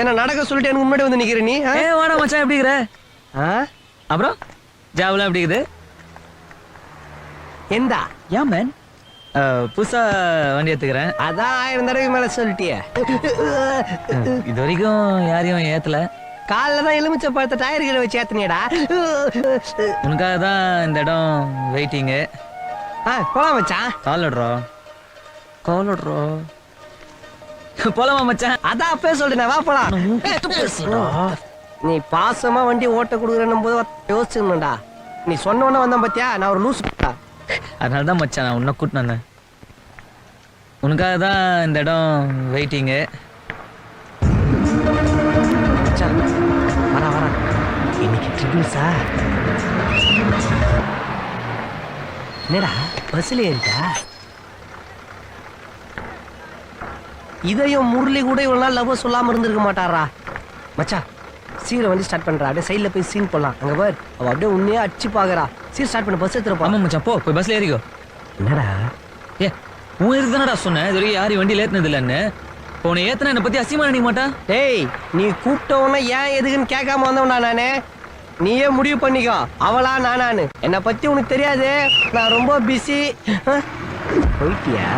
என்ன நடக்க சொல்லிட்டு எனக்கு முன்னாடி வந்து நிக்கிற நீ? ஏ வாடா மச்சான் எப்படி இருக்கிற? அப்புறம்? ஜாப்லாம் எப்படி இருக்குது? எந்தா? ஏன் மேன் புதுசா வண்டி எடுத்துக்கிறேன். அதான் ஆயிரம் தடவை மேல சொல்லிட்டியே. இது வரைக்கும் யாரையும் ஏத்தல. காலைல தான் எலுமிச்சை பழத்தை டயர்களை வச்சு ஏத்தனியடா உனக்காக தான் இந்த இடம் வெயிட்டிங்கு ஆ போலாம் மச்சான். கால் விடுறோம் கால் விடுறோம் போலாமா மச்சான்? அதான் அப்பவே சொல்லிட்டேன் வா போலாம். நீ பாசமா வண்டி ஓட்ட கொடுக்குறேன்னும் போது யோசிச்சுடா நீ சொன்ன உடனே வந்தேன் பாத்தியா? நான் ஒரு லூஸ் அதனால தான் மச்சான் நான் உன்னை கூட்டின்னு உனக்காக தான் இந்த இடம் வெயிட்டிங்கு வர வர இன்னைக்கு ட்ரிபிள்ஸா என்னடா பஸ்ல ஏறிட்டா? இதையும் முரளி கூட இவ்வளவு நாள் லவ் சொல்லாம இருந்திருக்க மாட்டாரா? மச்சான் சீரை வந்து ஸ்டார்ட் பண்றா. அப்படியே சைடுல போய் சீன் போடலாம். அங்க பார் அவ அப்படியே உன்னையே அடிச்சு பாக்குறா. சீர் ஸ்டார்ட் பண்ண பஸ் எடுத்துட்டு ஆமா போலாம் மச்சான் போ போய் பஸ்ல ஏறிக்கோ. என்னடா? ஏ உன் இருக்கு தானடா சொன்னேன் இது வரைக்கும் யாரையும் வண்டியில் ஏத்துனது இல்லைன்னு உன்னை ஏத்துனா என்னை பத்தி அசியமா நினைக்க மாட்டா? டேய் நீ கூப்பிட்ட உடனே ஏன் எதுக்குன்னு கேட்காம வந்தவனா நானு? நீயே முடிவு பண்ணிக்கோ. அவளா நானானு என்னை பத்தி உனக்கு தெரியாது? நான் ரொம்ப பிஸி போயிட்டியா?